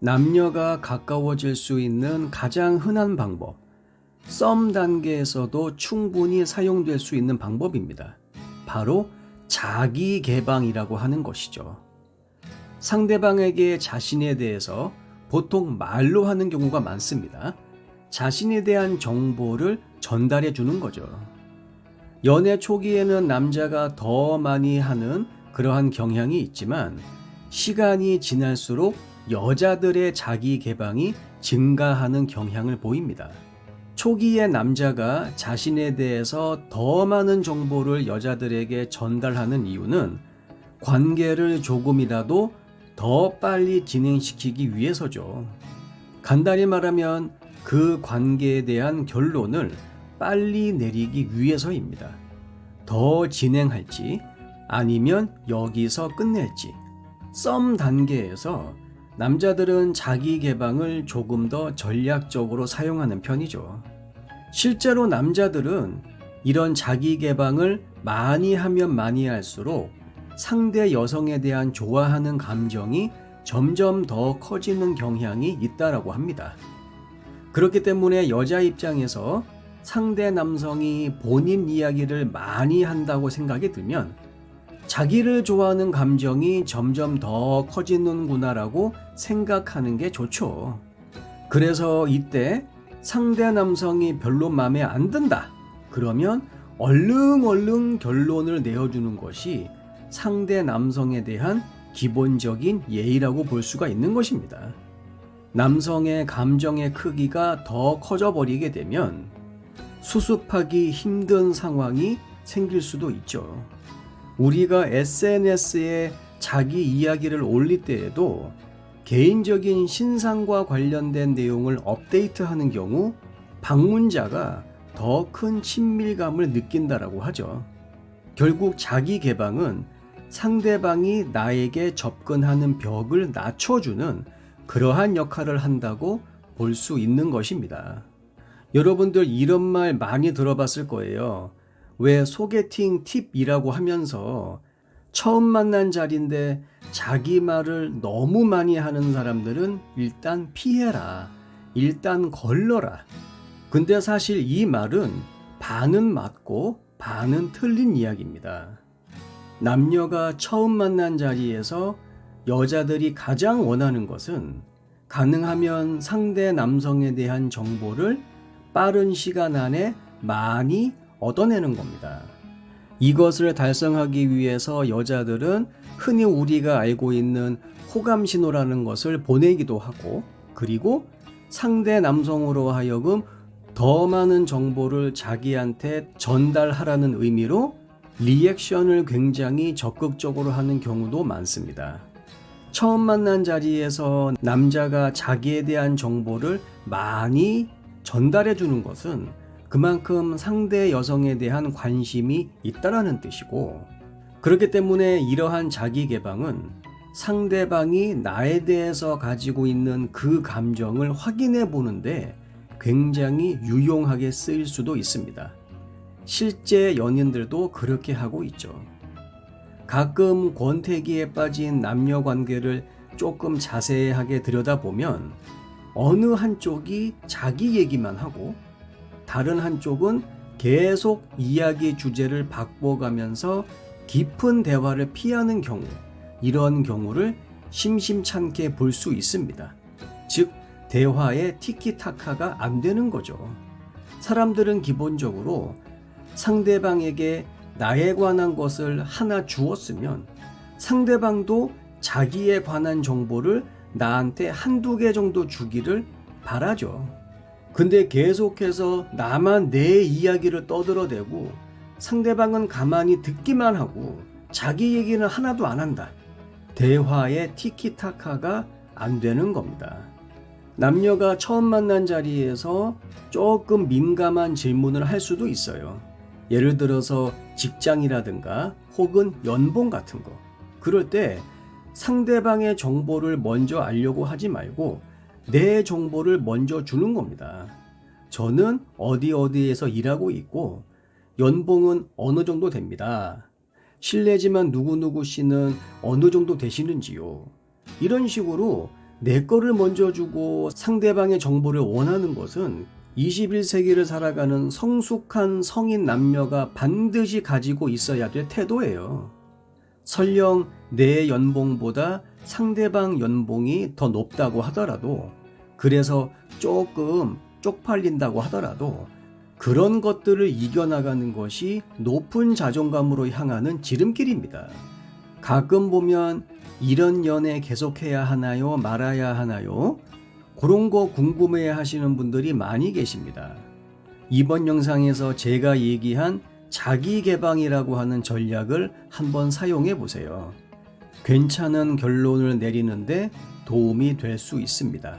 남녀가 가까워질 수 있는 가장 흔한 방법. 썸 단계에서도 충분히 사용될 수 있는 방법입니다. 바로 자기 개방이라고 하는 것이죠. 상대방에게 자신에 대해서 보통 말로 하는 경우가 많습니다. 자신에 대한 정보를 전달해 주는 거죠. 연애 초기에는 남자가 더 많이 하는 그러한 경향이 있지만 시간이 지날수록 여자들의 자기 개방이 증가하는 경향을 보입니다. 초기에 남자가 자신에 대해서 더 많은 정보를 여자들에게 전달하는 이유는 관계를 조금이라도 더 빨리 진행시키기 위해서죠. 간단히 말하면 그 관계에 대한 결론을 빨리 내리기 위해서입니다. 더 진행할지 아니면 여기서 끝낼지 썸 단계에서 남자들은 자기 개방을 조금 더 전략적으로 사용하는 편이죠. 실제로 남자들은 이런 자기 개방을 많이 하면 많이 할수록 상대 여성에 대한 좋아하는 감정이 점점 더 커지는 경향이 있다라고 합니다. 그렇기 때문에 여자 입장에서 상대 남성이 본인 이야기를 많이 한다고 생각이 들면 자기를 좋아하는 감정이 점점 더 커지는구나라고 생각하는 게 좋죠. 그래서 이때 상대 남성이 별로 마음에 안 든다. 그러면 얼른 얼른 결론을 내어주는 것이 상대 남성에 대한 기본적인 예의라고 볼 수가 있는 것입니다. 남성의 감정의 크기가 더 커져 버리게 되면 수습하기 힘든 상황이 생길 수도 있죠. 우리가 SNS에 자기 이야기를 올릴 때에도 개인적인 신상과 관련된 내용을 업데이트하는 경우 방문자가 더 큰 친밀감을 느낀다라고 하죠. 결국 자기 개방은 상대방이 나에게 접근하는 벽을 낮춰주는 그러한 역할을 한다고 볼 수 있는 것입니다. 여러분들 이런 말 많이 들어봤을 거예요. 왜 소개팅 팁이라고 하면서 처음 만난 자리인데 자기 말을 너무 많이 하는 사람들은 일단 피해라. 일단 걸러라. 근데 사실 이 말은 반은 맞고 반은 틀린 이야기입니다. 남녀가 처음 만난 자리에서 여자들이 가장 원하는 것은 가능하면 상대 남성에 대한 정보를 빠른 시간 안에 많이 얻어내는 겁니다. 이것을 달성하기 위해서 여자들은 흔히 우리가 알고 있는 호감 신호라는 것을 보내기도 하고 그리고 상대 남성으로 하여금 더 많은 정보를 자기한테 전달하라는 의미로 리액션을 굉장히 적극적으로 하는 경우도 많습니다. 처음 만난 자리에서 남자가 자기에 대한 정보를 많이 전달해 주는 것은 그만큼 상대 여성에 대한 관심이 있다라는 뜻이고 그렇기 때문에 이러한 자기 개방은 상대방이 나에 대해서 가지고 있는 그 감정을 확인해 보는데 굉장히 유용하게 쓰일 수도 있습니다. 실제 연인들도 그렇게 하고 있죠. 가끔 권태기에 빠진 남녀 관계를 조금 자세하게 들여다보면 어느 한쪽이 자기 얘기만 하고 다른 한쪽은 계속 이야기 주제를 바꿔가면서 깊은 대화를 피하는 경우, 이런 경우를 심심찮게 볼 수 있습니다. 즉, 대화의 티키타카가 안 되는 거죠. 사람들은 기본적으로 상대방에게 나에 관한 것을 하나 주었으면 상대방도 자기에 관한 정보를 나한테 한두 개 정도 주기를 바라죠. 근데 계속해서 나만 내 이야기를 떠들어대고 상대방은 가만히 듣기만 하고 자기 얘기는 하나도 안 한다. 대화의 티키타카가 안 되는 겁니다. 남녀가 처음 만난 자리에서 조금 민감한 질문을 할 수도 있어요. 예를 들어서 직장이라든가 혹은 연봉 같은 거. 그럴 때 상대방의 정보를 먼저 알려고 하지 말고 내 정보를 먼저 주는 겁니다. 저는 어디 어디에서 일하고 있고 연봉은 어느 정도 됩니다. 실례지만 누구누구 씨는 어느 정도 되시는지요. 이런 식으로 내 거를 먼저 주고 상대방의 정보를 원하는 것은 21세기를 살아가는 성숙한 성인 남녀가 반드시 가지고 있어야 될 태도예요. 설령 내 연봉보다 상대방 연봉이 더 높다고 하더라도 그래서 조금 쪽팔린다고 하더라도 그런 것들을 이겨나가는 것이 높은 자존감으로 향하는 지름길입니다. 가끔 보면 이런 연애 계속해야 하나요? 말아야 하나요? 그런 거 궁금해 하시는 분들이 많이 계십니다. 이번 영상에서 제가 얘기한 자기 개방이라고 하는 전략을 한번 사용해 보세요. 괜찮은 결론을 내리는데 도움이 될 수 있습니다.